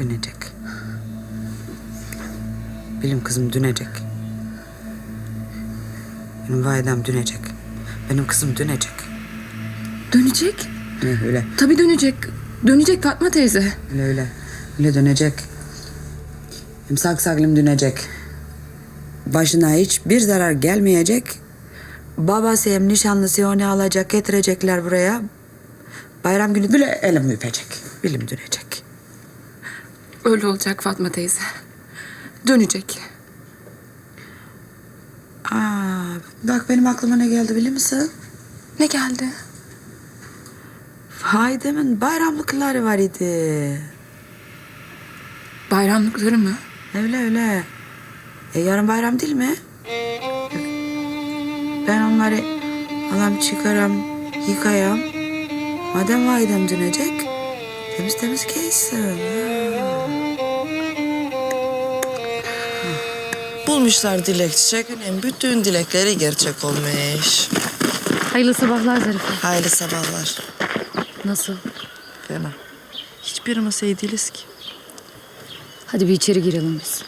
Dönecek. Benim kızım dönecek. Benim validem dönecek. Benim kızım dönecek. Dönecek. Ne öyle, Tabii dönecek. Dönecek Fatma teyze. öyle öyle. Öyle dönecek. Hem sak saklim dönecek. Başına hiçbir zarar gelmeyecek. Babası hem nişanlısı onu alacak, getirecekler buraya. Bayram günü bile elim öpecek. Bilim dönecek. Öyle olacak Fatma teyze. Dönecek. Aa, bak benim aklıma ne geldi biliyor musun? Ne geldi? Haydemin bayramlıkları var idi. Bayramlıkları mı? Öyle öyle. E, yarın bayram değil mi? Ben onları alam çıkaram, yıkayam. Madem validem dönecek, temiz temiz giysin. Bulmuşlar dilek çiçeğinin bütün dilekleri gerçek olmuş. Hayırlı sabahlar Zarife. Hayırlı sabahlar. Nasıl? Fena. Hiçbirimiz iyi değiliz ki. Hadi bir içeri girelim biz.